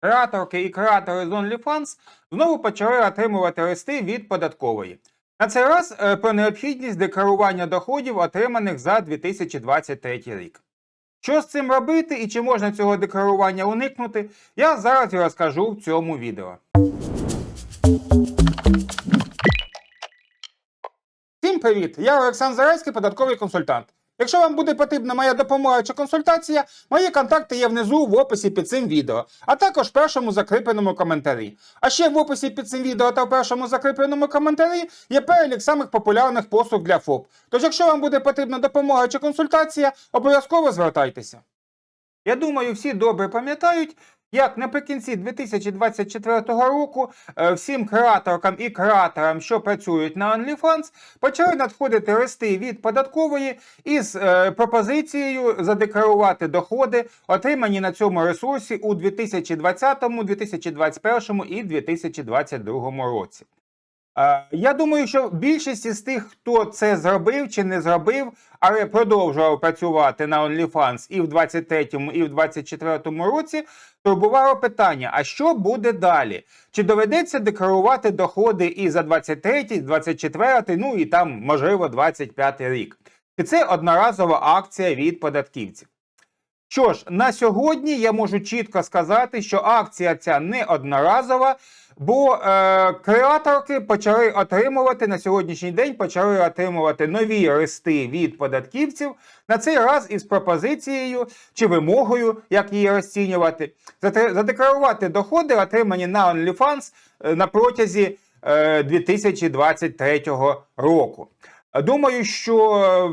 Креаторки і креатори з OnlyFans знову почали отримувати листи від податкової. На цей раз е, про необхідність декларування доходів, отриманих за 2023 рік. Що з цим робити і чи можна цього декларування уникнути, я зараз і розкажу в цьому відео. Всім привіт! Я Олександр Зарецький, податковий консультант. Якщо вам буде потрібна моя допомога чи консультація, мої контакти є внизу в описі під цим відео, а також в першому закріпленому коментарі. А ще в описі під цим відео та в першому закріпленому коментарі є перелік самих популярних послуг для ФОП. Тож, якщо вам буде потрібна допомога чи консультація, обов'язково звертайтеся. Я думаю, всі добре пам'ятають, як наприкінці 2024 року е, всім креаторкам і креаторам, що працюють на OnlyFans, почали надходити листи від податкової із е, пропозицією задекларувати доходи, отримані на цьому ресурсі у 2020, 2021 і 2022 році. Е, Я думаю, що більшість із тих, хто це зробив чи не зробив, але продовжував працювати на OnlyFans і в 23-му, і в 24-му році, турбувало питання: а що буде далі? Чи доведеться декларувати доходи і за 23-й, 24-й, ну і там, можливо, 25-й рік? І це одноразова акція від податківців. Що ж, на сьогодні я можу чітко сказати, що акція ця не одноразова, бо е, креаторки почали отримувати на сьогоднішній день почали отримувати нові листи від податківців на цей раз із пропозицією чи вимогою, як її розцінювати, задекларувати доходи, отримані на OnlyFans е, на протязі е, 2023 року. Думаю, що е,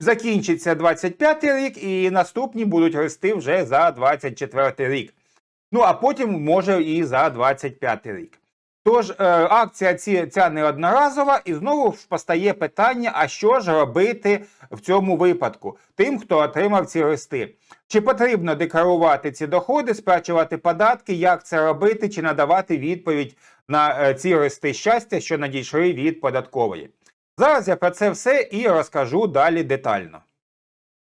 закінчиться 25 рік, і наступні будуть рости вже за 24 рік. Ну а потім може і за 25 рік. Тож е, акція ці, ця неодноразова, і знову ж постає питання: а що ж робити в цьому випадку тим, хто отримав ці листи? Чи потрібно декларувати ці доходи, сплачувати податки, як це робити, чи надавати відповідь на е, ці листи щастя, що надійшли від податкової? Зараз я про це все і розкажу далі детально.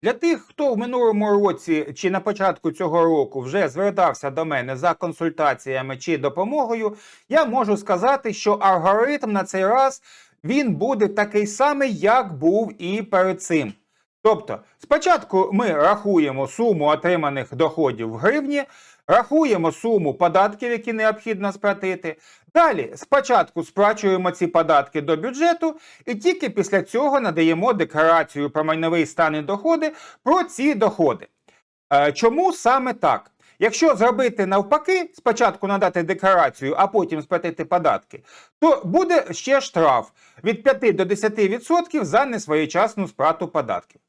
Для тих, хто в минулому році чи на початку цього року вже звертався до мене за консультаціями чи допомогою, я можу сказати, що алгоритм на цей раз він буде такий самий, як був і перед цим. Тобто, спочатку ми рахуємо суму отриманих доходів в гривні, рахуємо суму податків, які необхідно сплатити. Далі спочатку сплачуємо ці податки до бюджету, і тільки після цього надаємо декларацію про майновий стан і доходи про ці доходи. Е, Чому саме так? Якщо зробити навпаки, спочатку надати декларацію, а потім сплатити податки, то буде ще штраф від 5 до 10% за несвоєчасну сплату податків.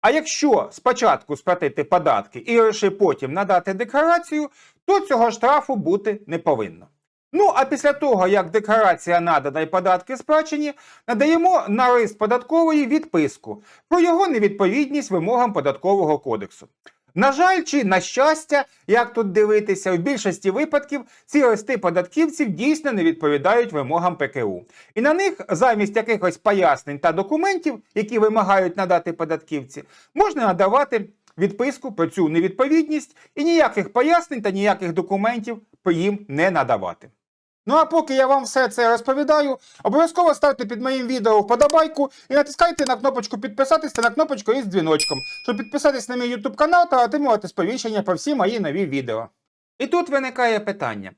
А якщо спочатку сплатити податки і лише потім надати декларацію, то цього штрафу бути не повинно. Ну а після того, як декларація надана і податки сплачені, надаємо на лист податкової відписку про його невідповідність вимогам податкового кодексу. На жаль, чи на щастя, як тут дивитися, в більшості випадків ці листи податківців дійсно не відповідають вимогам ПКУ. І на них замість якихось пояснень та документів, які вимагають надати податківці, можна надавати відписку про цю невідповідність і ніяких пояснень та ніяких документів їм не надавати. Ну а поки я вам все це розповідаю, обов'язково ставте під моїм відео вподобайку і натискайте на кнопочку підписатись та на кнопочку із дзвіночком, щоб підписатись на мій YouTube канал та отримувати сповіщення про всі мої нові відео. І тут виникає питання: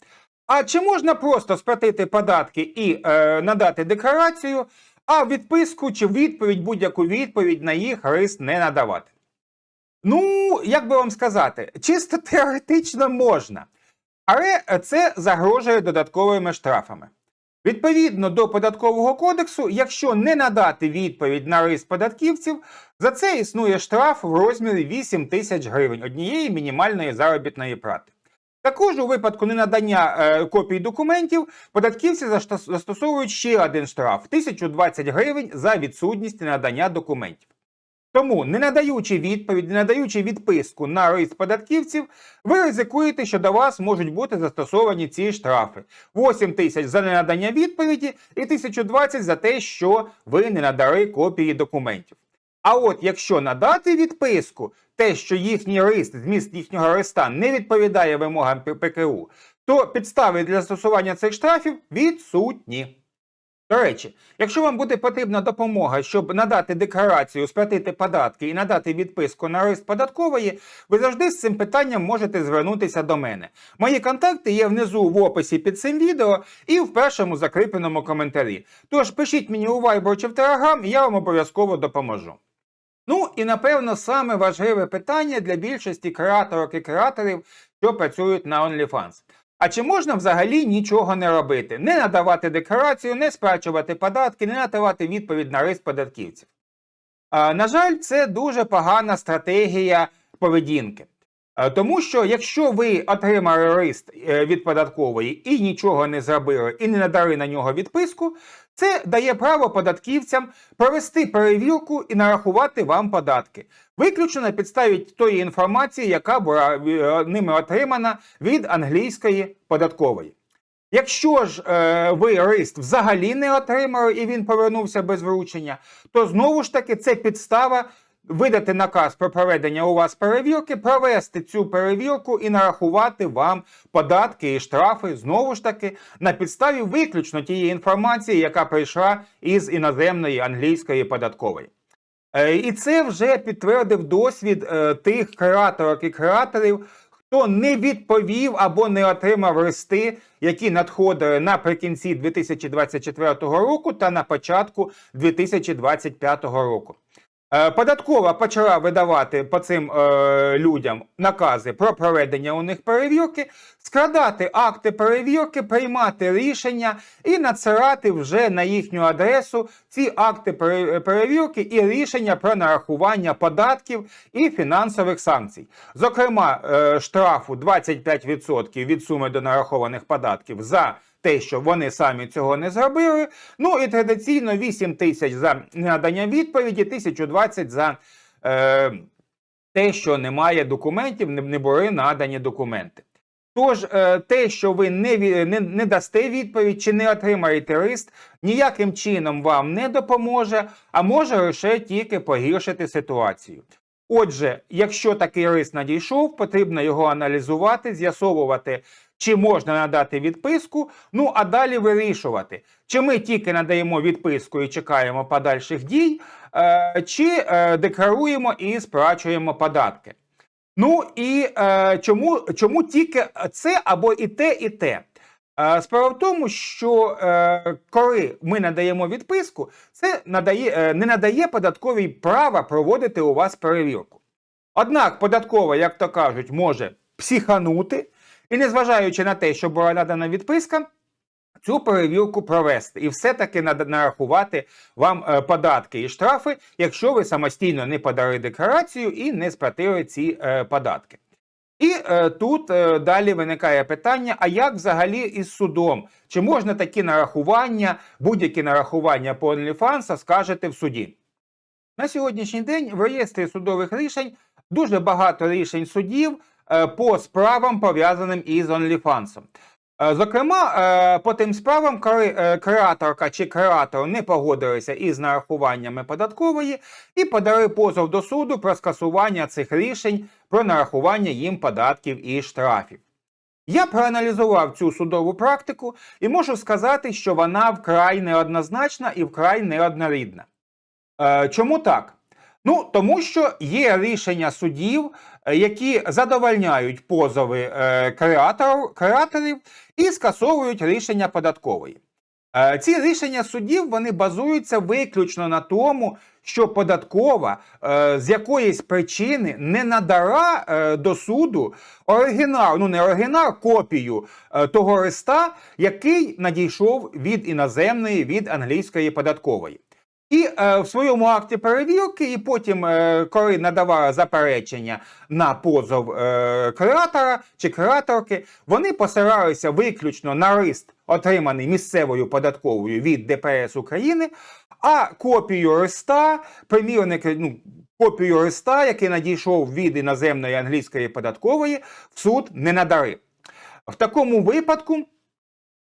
а чи можна просто сплатити податки і е, надати декларацію, а відписку чи відповідь, будь-яку відповідь на їх лист не надавати? Ну, як би вам сказати, чисто теоретично можна. Але це загрожує додатковими штрафами. Відповідно до податкового кодексу, якщо не надати відповідь на лист податківців, за це існує штраф в розмірі 8 тисяч гривень однієї мінімальної заробітної плати. Також у випадку ненадання е, копій документів податківці застосовують ще один штраф 1020 гривень за відсутність ненадання документів. Тому, не надаючи відповідь, не надаючи відписку на лист податківців, ви ризикуєте, що до вас можуть бути застосовані ці штрафи: 8 тисяч за ненадання відповіді і 1020 за те, що ви не надали копії документів. А от якщо надати відписку, те, що їхній рист, зміст їхнього риста не відповідає вимогам ПКУ, то підстави для застосування цих штрафів відсутні. До речі, якщо вам буде потрібна допомога, щоб надати декларацію, сплатити податки і надати відписку на рист податкової, ви завжди з цим питанням можете звернутися до мене. Мої контакти є внизу в описі під цим відео і в першому закріпленому коментарі. Тож пишіть мені у Viber чи в Telegram, і я вам обов'язково допоможу. Ну і напевно саме важливе питання для більшості креаторок і креаторів, що працюють на OnlyFans. А чи можна взагалі нічого не робити? Не надавати декларацію, не сплачувати податки, не надавати відповідь на риск податківців? А, на жаль, це дуже погана стратегія поведінки. А, Тому що якщо ви отримали рист е, від податкової і нічого не зробили, і не надали на нього відписку, це дає право податківцям провести перевірку і нарахувати вам податки, виключно на підставі тої інформації, яка була е, ними отримана від англійської податкової. Якщо ж е, ви рист взагалі не отримали і він повернувся без вручення, то знову ж таки це підстава видати наказ про проведення у вас перевірки, провести цю перевірку і нарахувати вам податки і штрафи знову ж таки на підставі виключно тієї інформації, яка прийшла із іноземної англійської податкової. Е, І це вже підтвердив досвід е, тих креаторок і креаторів, хто не відповів або не отримав листи, які надходили наприкінці 2024 року та на початку 2025 року. Е, Податкова почала видавати по цим е, людям накази про проведення у них перевірки, складати акти перевірки, приймати рішення і надсилати вже на їхню адресу ці акти перевірки і рішення про нарахування податків і фінансових санкцій. Зокрема, е, штрафу 25% від суми до нарахованих податків за те, що вони самі цього не зробили. Ну і традиційно 8 тисяч за надання відповіді, 1020 за е, те, що немає документів, не, були надані документи. Тож, е, те, що ви не, не, не дасте відповідь чи не отримаєте лист, ніяким чином вам не допоможе, а може лише тільки погіршити ситуацію. Отже, якщо такий лист надійшов, потрібно його аналізувати, з'ясовувати, чи можна надати відписку, ну а далі вирішувати, чи ми тільки надаємо відписку і чекаємо подальших дій, е, чи е, декларуємо і сплачуємо податки. Ну і е, чому, чому тільки це або і те, і те? Справа в тому, що коли ми надаємо відписку, це надає, не надає податковій права проводити у вас перевірку. Однак податкова, як то кажуть, може психанути і, незважаючи на те, що була надана відписка, цю перевірку провести і все-таки нарахувати вам е, податки і штрафи, якщо ви самостійно не подали декларацію і не сплатили ці е, податки. І е, тут е, далі виникає питання: а як взагалі із судом? Чи можна такі нарахування, будь-які нарахування по OnlyFans скажете в суді? На сьогоднішній день в реєстрі судових рішень дуже багато рішень судів по справам, пов'язаним із OnlyFans. Е, Зокрема, е, по тим справам, коли е, креаторка чи креатор не погодилися із нарахуваннями податкової і подали позов до суду про скасування цих рішень про нарахування їм податків і штрафів. Я проаналізував цю судову практику і можу сказати, що вона вкрай неоднозначна і вкрай неоднорідна. Е, Чому так? Ну, тому що є рішення судів, е, які задовольняють позови е, креатор, креаторів і скасовують рішення податкової. Е, Ці рішення судів вони базуються виключно на тому, що податкова е, з якоїсь причини не надала е, до суду оригінал, ну не оригінал, копію е, того листа, який надійшов від іноземної, від англійської податкової. І е, в своєму акті перевірки, і потім, е, коли надавала заперечення на позов е, креатора чи креаторки, вони посиралися виключно на лист, отриманий місцевою податковою від ДПС України, а копію листа, примірник, ну, копію листа, який надійшов від іноземної англійської податкової, в суд не надали. В такому випадку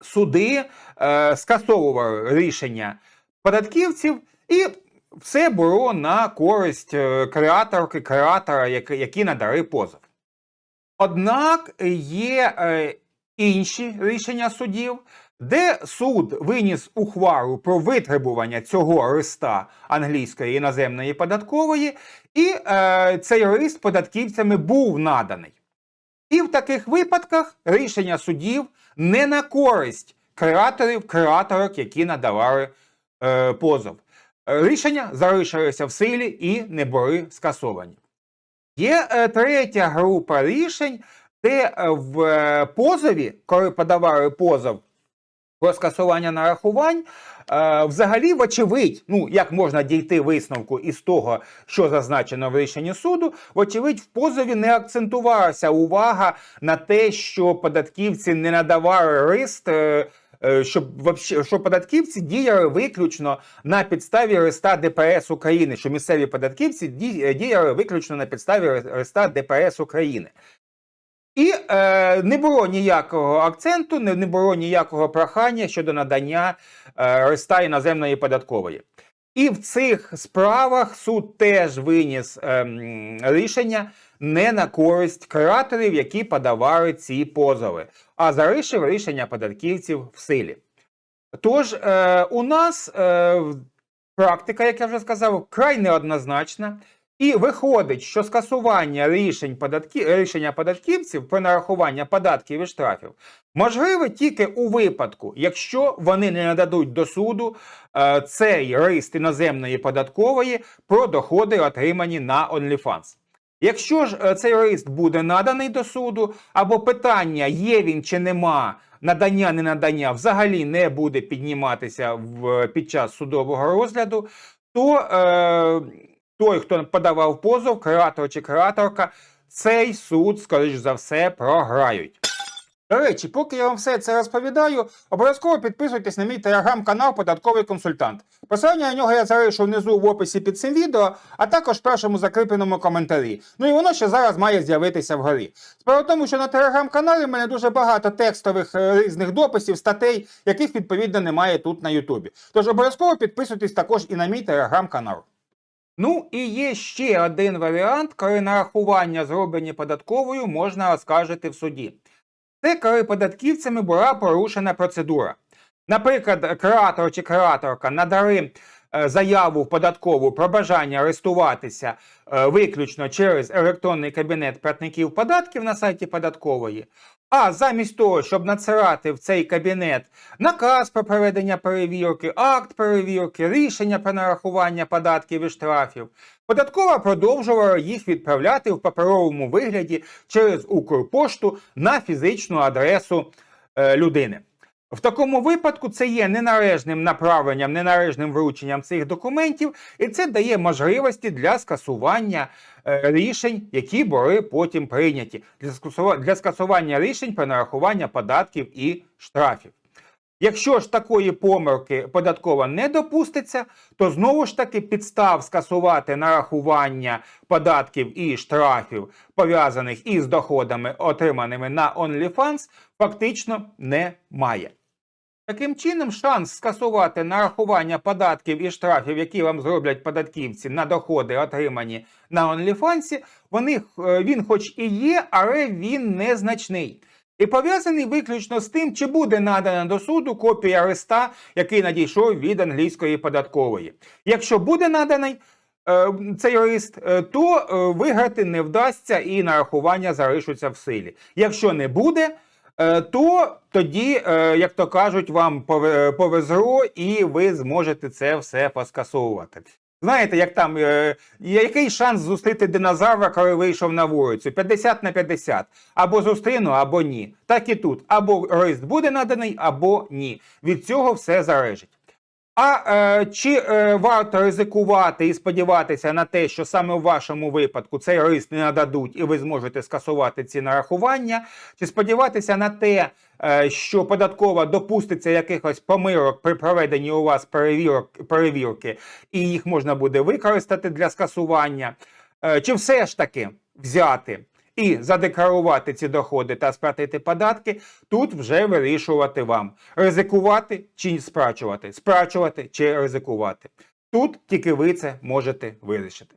суди е, скасовували рішення податківців і все було на користь е, креаторки, креатора, який надали позов. Однак є е, інші рішення судів, де суд виніс ухвалу про витребування цього листа англійської іноземної податкової, і е, цей лист податківцями був наданий. І в таких випадках рішення судів не на користь креаторів, креаторок, які надавали е, позов. Рішення залишилися в силі і не були скасовані. Є е, третя група рішень, де е, в е, позові, коли подавали позов про скасування нарахувань, взагалі, вочевидь, ну як можна дійти висновку із того, що зазначено в рішенні суду, вочевидь, в позові не акцентувалася увага на те, що податківці не надавали лист. Е, е, Щоб вообще, що податківці діяли виключно на підставі листа ДПС України, що місцеві податківці е, діяли виключно на підставі листа ДПС України. І е, не було ніякого акценту, не, не було ніякого прохання щодо надання е, листа іноземної податкової. І в цих справах суд теж виніс ем, рішення не на користь креаторів, які подавали ці позови, а залишив рішення податківців в силі. Тож е, у нас е, практика, як я вже сказав, вкрай неоднозначна. І виходить, що скасування рішень податки... рішення податківців про нарахування податків і штрафів можливе тільки у випадку, якщо вони не нададуть до суду е, цей лист іноземної податкової про доходи, отримані на OnlyFans. Якщо ж е, цей лист буде наданий до суду, або питання є він чи нема, надання не надання взагалі не буде підніматися в, під час судового розгляду, то е, той, хто подавав позов, креатор чи креаторка, цей суд, скоріш за все, програють. До речі, поки я вам все це розповідаю, обов'язково підписуйтесь на мій телеграм-канал Податковий консультант. Посилання на нього я залишу внизу в описі під цим відео, а також в першому закріпленому коментарі. Ну і воно ще зараз має з'явитися вгорі. Справа в тому, що на телеграм-каналі в мене дуже багато текстових е, різних дописів, статей, яких відповідно немає тут на Ютубі. Тож обов'язково підписуйтесь також і на мій телеграм-канал. Ну і є ще один варіант, коли нарахування, зроблені податковою, можна оскаржити в суді. Це коли податківцями була порушена процедура. Наприклад, креатор чи креаторка надали заяву в податкову про бажання арестуватися е, виключно через електронний кабінет платників податків на сайті податкової. А замість того, щоб надсилати в цей кабінет наказ про проведення перевірки, акт перевірки, рішення про нарахування податків і штрафів, податкова продовжувала їх відправляти в паперовому вигляді через Укрпошту на фізичну адресу е, людини. В такому випадку це є неналежним направленням, неналежним врученням цих документів, і це дає можливості для скасування е, рішень, які були потім прийняті, для скасува- для скасування рішень про нарахування податків і штрафів. Якщо ж такої помилки податкова не допуститься, то знову ж таки підстав скасувати нарахування податків і штрафів, пов'язаних із доходами, отриманими на OnlyFans, фактично немає. Таким чином, шанс скасувати нарахування податків і штрафів, які вам зроблять податківці на доходи, отримані на OnlyFans, вони, е, він хоч і є, але він незначний. І пов'язаний виключно з тим, чи буде надана до суду копія листа, який надійшов від англійської податкової. Якщо буде наданий е, цей лист, е, то виграти не вдасться і нарахування залишаться в силі. Якщо не буде, то тоді, е, як то кажуть, вам повезло і ви зможете це все поскасовувати. Знаєте, як там, е, який шанс зустріти динозавра, коли вийшов на вулицю? 50 на 50. Або зустріну, або ні. Так і тут. Або рист буде наданий, або ні. Від цього все залежить. А е, чи е, варто ризикувати і сподіватися на те, що саме в вашому випадку цей лист не нададуть і ви зможете скасувати ці нарахування? Чи сподіватися на те, е, що податкова допуститься якихось помилок при проведенні у вас перевірок, перевірки, і їх можна буде використати для скасування? Е, чи все ж таки взяти? І задекларувати ці доходи та сплатити податки, тут вже вирішувати вам. Ризикувати чи сплачувати, сплачувати чи ризикувати. Тут тільки ви це можете вирішити.